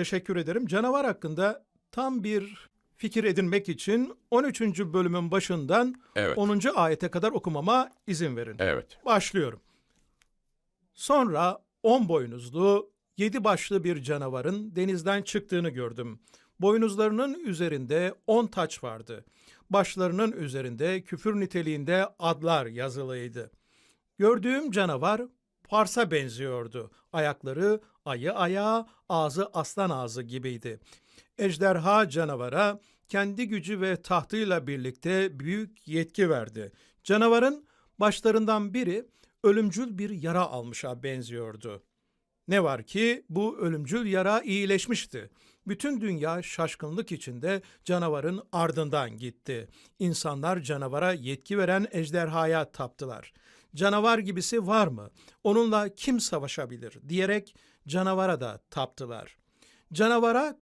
Teşekkür ederim. Canavar hakkında tam bir fikir edinmek için 13. bölümün başından Evet. 10. ayete kadar okumama izin verin. Evet. Başlıyorum. Sonra on boynuzlu, yedi başlı bir canavarın denizden çıktığını gördüm. Boynuzlarının üzerinde on taç vardı. Başlarının üzerinde küfür niteliğinde adlar yazılıydı. Gördüğüm canavar Pars'a benziyordu. Ayakları ayı ayağı, ağzı aslan ağzı gibiydi. Ejderha canavara kendi gücü ve tahtıyla birlikte büyük yetki verdi. Canavarın başlarından biri ölümcül bir yara almışa benziyordu. Ne var ki bu ölümcül yara iyileşmişti. Bütün dünya şaşkınlık içinde canavarın ardından gitti. İnsanlar canavara yetki veren ejderhaya taptılar. Canavar gibisi var mı? Onunla kim savaşabilir? diyerek canavara da taptılar. Canavara